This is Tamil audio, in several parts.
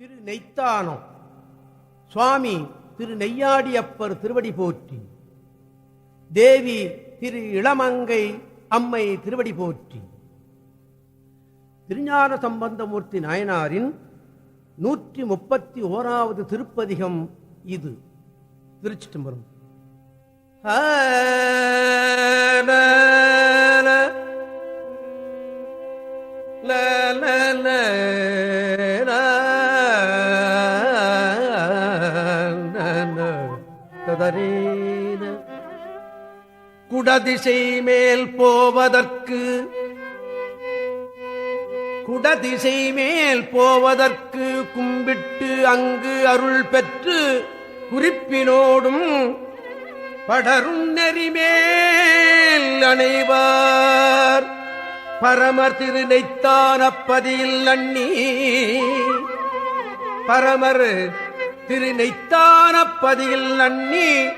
திரு நெய்த்தானம் சுவாமி திரு நெய்யாடியப்பர் திருவடி போற்றி. தேவி திரு இளமங்கை அம்மை திருவடி போற்றி. திருஞான சம்பந்தமூர்த்தி நாயனாரின் நூற்றி முப்பத்தி ஓராவது திருப்பதிகம் இது திருச்சிட்டம்பரம் குடதிசை மேல் போவதற்கு குடதிசை மேல் போவதற்கு கும்பிட்டு அங்கு அருள் பெற்று குறிப்பினோடும் படரும் நெறிமேல் அணைவார். பரமர் திருநைத்தான் அப்பதியில் அண்ணி. பரமர் திரு நெய்த்தான பதியில் நன்னி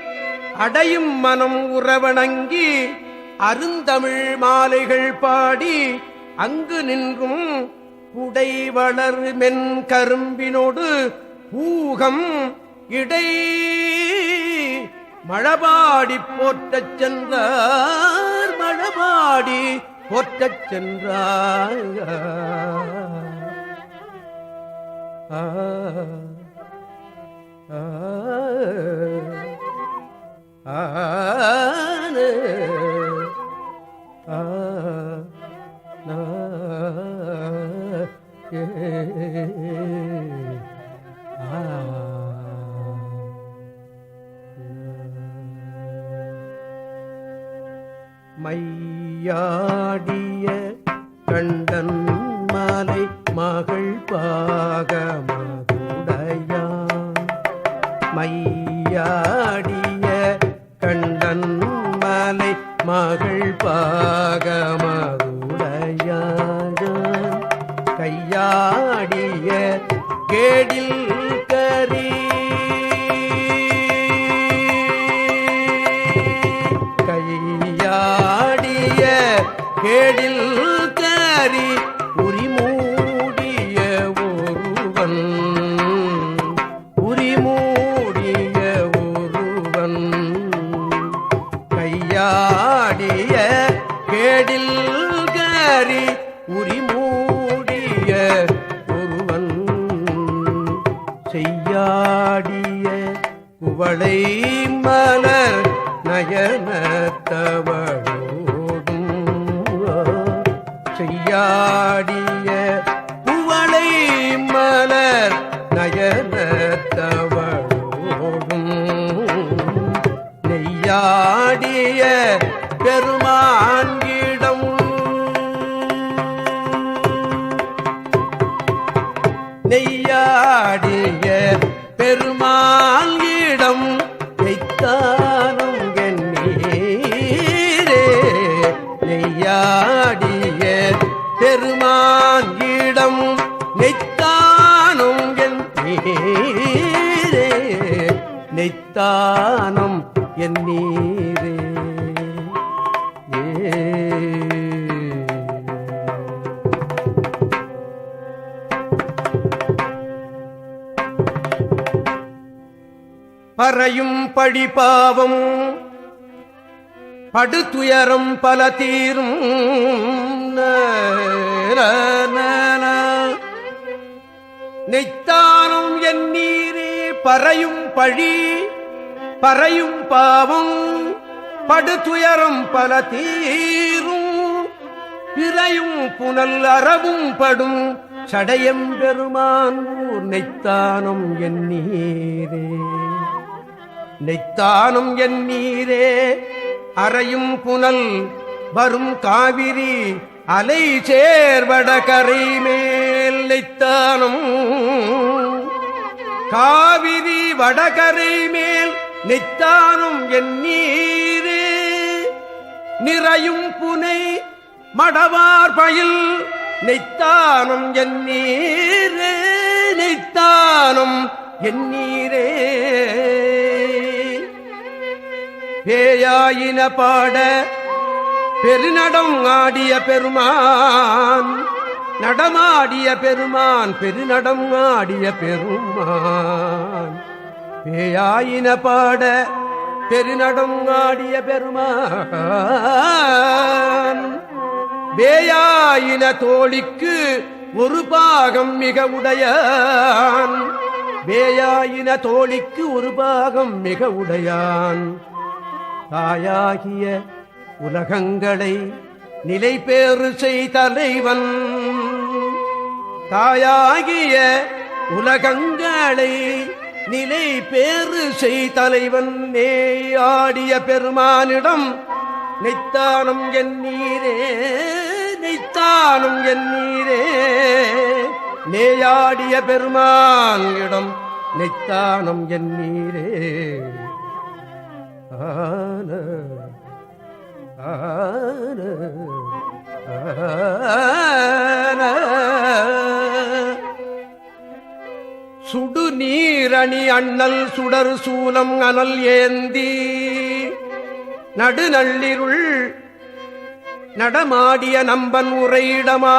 அடையும் மனம் உறவணங்கி அருந்தமிழ் மாலைகள் பாடி அங்கு நின்றும் உடை வளர் மென் கரும்பினோடு ஊகம் இடை. மழபாடி போற்றச் சென்றார் மழபாடி போற்றச் சென்றார். ஆ. மையாடிய கண்டன் மாலை மகள் பாகமதுடையான் மையாடிய கண்டன் மலை மகள் பாகமதுடையான் கையாடிய கேடில் நெய்த்தானம் என் நீரே பறையும் படிபாவம் படுத்துயரம் பல தீரும். நெய்த்தானும் என் நீரே. பறையும் பழி பறையும் பாவம் படுதுயரம் பல தீரும். பிறையும் புனல் அறவும் படும் சடையம் பெருமான் ஊர் நெய்த்தானும் என் நீரே. நெய்த்தானம் என் நீரே அறையும் புனல் வரும் காவிரி அலை சேர்வட கரை மேல் நெய்த்தானம் காவிரி வடகரை மேல் நித்தானும் என் நீரே நிறையும் புனை மடவார் பயில் நெய்த்தானும் என் நீரே நெய்த்தானும் என் நீரே. பேயாயின பாட பெருநடம் ஆடிய பெருமான் நடமாடிய பெருமான் பெருநடம் ஆடிய பெருமான். பேயாயின பாட பெருநடம் ஆடிய பெருமான். வேயாயின தோழிக்கு ஒரு பாகம் மிக உடையான். வேயாயின தோழிக்கு ஒரு பாகம் மிக உடையான். தாயாகிய உலகங்களை நிலை பேறு செய்தலைவன். தாயாகிய உலகங்களை நிலை பேறு செய் தலைவன் நேயாடிய பெருமானிடம் நெய்த்தானும் என் நீரே நெய்த்தானும் என் நீரே. நேயாடிய பெருமானிடம் நெய்த்தானும் என் நீரே. ஆன ஆன ஆன. நீரணி அண்ணல் சுடர் சூலம் அனல் ஏந்தி. நடுநள்ளிருள் நடமாடிய நம்பன் உரையிடமாம்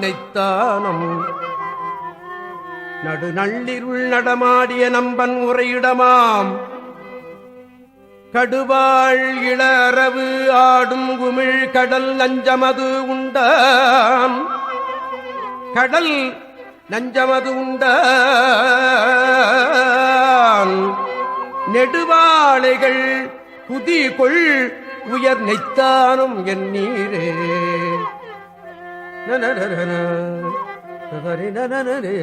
நெய்த்தானம். நடுநள்ளிருள் நடமாடிய நம்பன் உரையிடமாம் கடுவாள் இளரவு ஆடும் குமிழ் கடல் நஞ்சமது உண்டாம். கடல் நஞ்சமது உண்டான் நெடுவாளைகள் குதிகொள் உயர் நெய்த்தானும் என் நீரே நனனனன, நதரி நனனனே,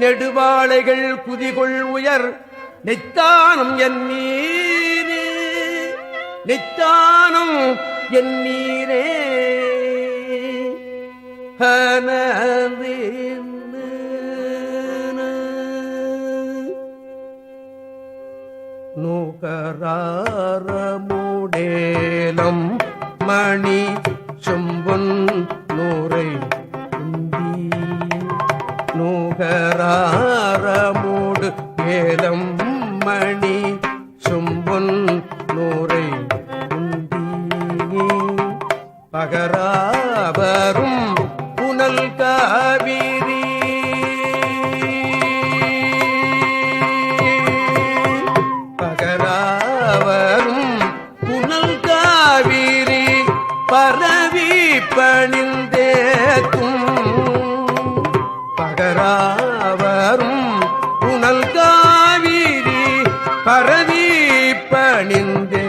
நெடுவாளைகள் குதிகொள் உயர் நெத்தானும் என் நீரே நெத்தானும் என் நீரே. ஹனவின்னு நூகராரமுடேலம் மணி செம்பொன் நூரை குந்தி நூகராரமுடு ஏலம் மணி செம்பொன் நூரை பகராவரும் புனல் காவிரி. பகராவரும் புனல் காவிரி பரவி பணிந்தேக்கும் பகராவரும் புனல் காவிரி பரவி பணிந்தே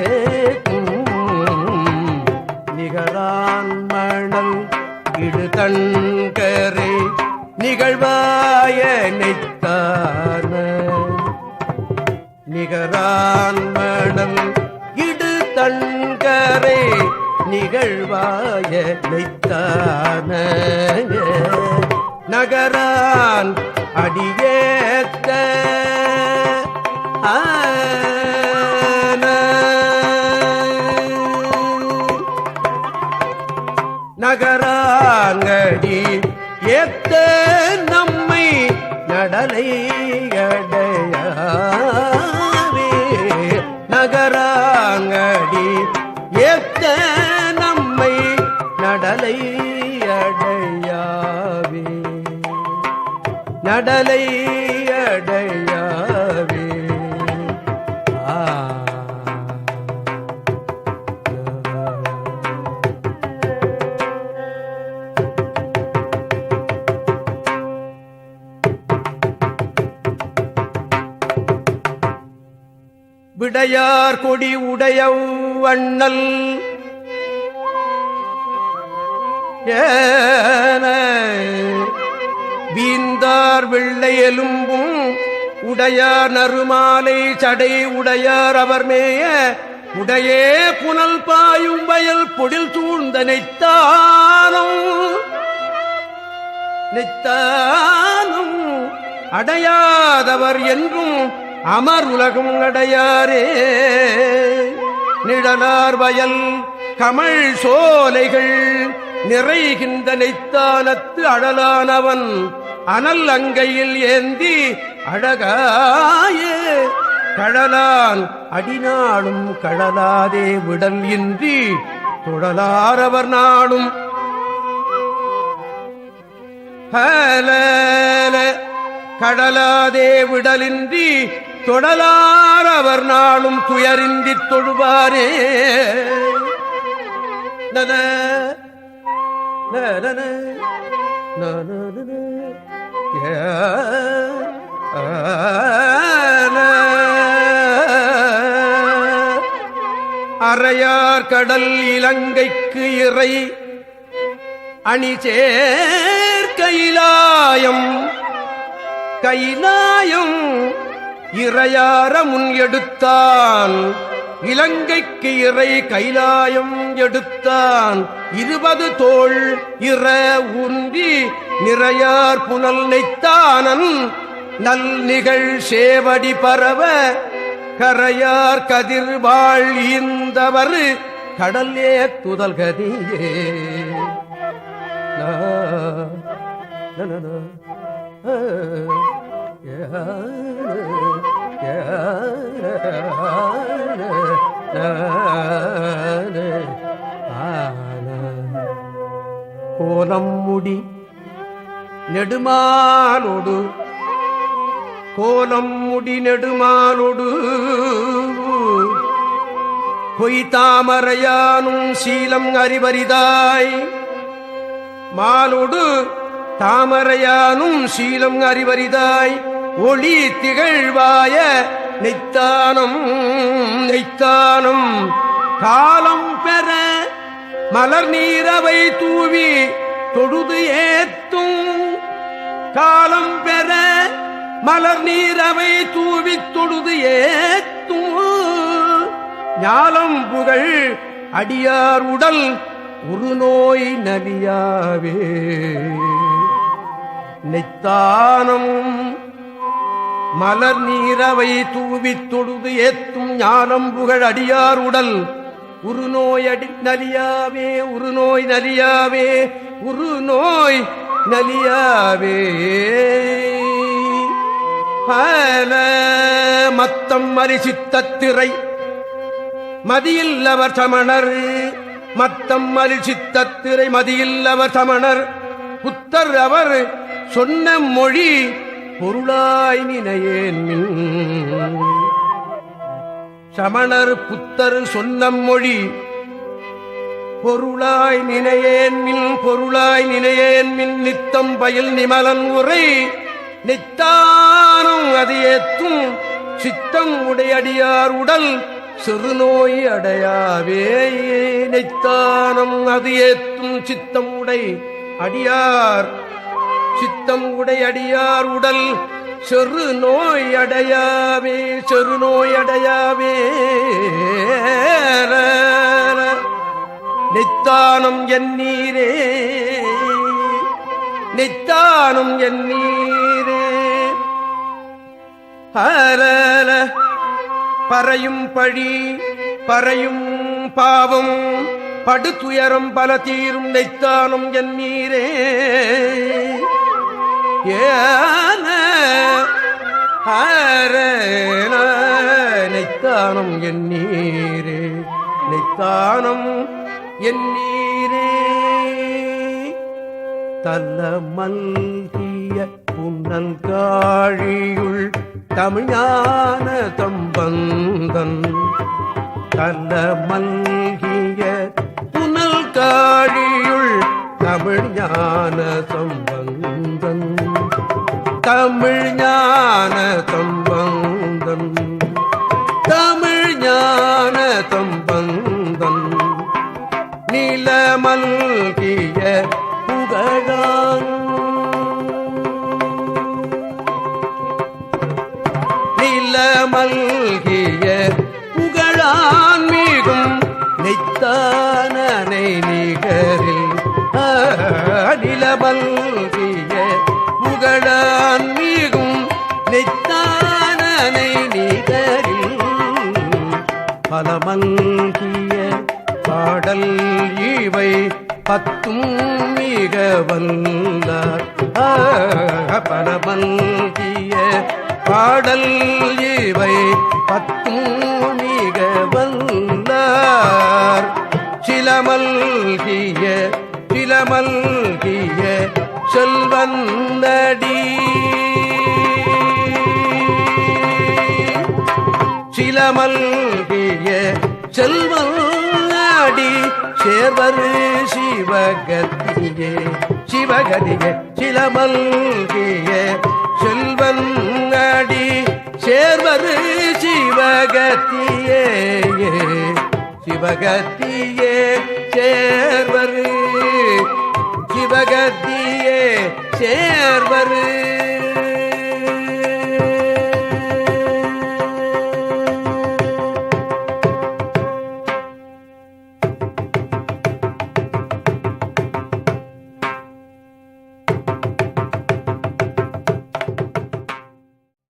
நகராங்கடி ஏத்த நம்மை நடலை விடையார் கொடி உடைய வண்ணல். ஏன வீந்தார் வெள்ளை எலும்பும் உடையார் நறுமாலை சடை உடையார் அவர் மேய உடையே புனல் பாயும் வயல் பொடில் சூழ்ந்த நெய்த்தானும். நெய்த்தானும் அடையாதவர் என்றும் அமர் உலகம் அடையாரே நிழலார் வயல் கமழ் சோலைகள் நிறைகின்ற நெய்த்தானத்து அழலானவன் அனல் அங்கையில் ஏந்தி அழகாயே. கழலான் அடிநாளும் கழலாதே விடல் இன்றி துழலாரவர் நாடும். கடலாதே விடலின்றி தொடலார் அவர் நாளும் துயரின்றி தொழுவாரே நன அறையார் கடல் இலங்கைக்கு இறை அணி கைலாயம் கைலாயம் இறையார முன் எடுத்தான். இலங்கைக்கு இறை கைலாயம் எடுத்தான். இருபது தோள் இற உந்தி நிறையார் புனல் நெய்த்தானன். நல் நிகழ் சேவடி பரவ கரையார் கதிர் வாழ் ஈந்தவர். கடலே துதல்கதியே லா, லா, கோலம் முடி நெடுமாலோடு கோலம் முடி நெடுமாலோடு கொய்தாமரையானும் சீலம் அறிவரிதாய் மாலோடு தாமரையானும் சீலம் அறிவரிதாய் ஒளி திகழ்வாய நெய்த்தானம் நெய்த்தானம். காலம் பெற மலர் நீரவை தூவி தொழுது ஏத்தும். காலம் பெற மலர் நீரவை தூவி தொழுது ஏத்தும். ஞாலம் புகழ் அடியார் உடல் ஒரு நோய் நலியாவே. நெத்தானம் மலர் நீரவை தூவித் தொழுது ஏத்தும் ஞானம் புகழ் அடியார் உடல். உருநோய் அடி நலியாவே உருநோய் நலியாவே உருநோய் நலியாவே. பல மத்தம் அரிசித்திரை மதியில்லவர் சமணர். மத்தம் அரிசித்திரை மதியில்லவர் சமணர். புத்தர் அவர் சொன்ன மொழி பொருளாய் நினையேன் மின். சமணர் புத்தர் சொன்ன மொழி. பொருளாய் நினையேன் மின் பொருளாய் நினையேன் மின். நித்தம் பயில் நிமலன் உரை. நித்தானும் அது ஏத்தும். சித்தம் உடையடியார் உடல். சிறுநோய் அடையாவே நித்தானம் அது ஏத்தும். சித்தம் உடை அடியார் சித்தம் உடையடியார் உடல் செரு நோய் அடையாவே செரு நோய் அடையாவே நித்தானம் என் நீரே நித்தானம் என் நீரே ஹரல பறையும் பழி பறையும் பாவம் படுத்துயரம் பல தீரும் நெத்தானும் என் நீரே ஏன என் நீரே நெய்த்தானம் என் நீரே தல்ல மல்கிய புன்னல் காழியுள் தமிழான தம்பந்தன். தல்ல மல்கிய புனல் காழியுள் தமிழ் ஞான சம்பந்தன் தமிழ் ஞான தமிழ்ஞான சம்பந்தன் தமிழ்ஞான சம்பந்தன். நிலமல்கிய புகழான். நிலமல்கிய புகழான் மிகும் நெய்த்தானனை நிகரில் ஆ, நிலமல்கிய பாடல் இவை பத்தும் மிக வல்லார் ஆ, பாடல் இவை பத்தும் மிக வல்லார் சிலமல்கிய சிலமல்கிய செல்வந்தடி சிலமல்கிய செல்வன் செல்வடி சேர்வரு சிவகத்தியே சிவகதியே சிலமல்கிய. செல்வங்கடி சேர்வரு சிவகத்தியே சிவகத்தியே சேர்வரு. சிவகத்தியே சேர்வரு.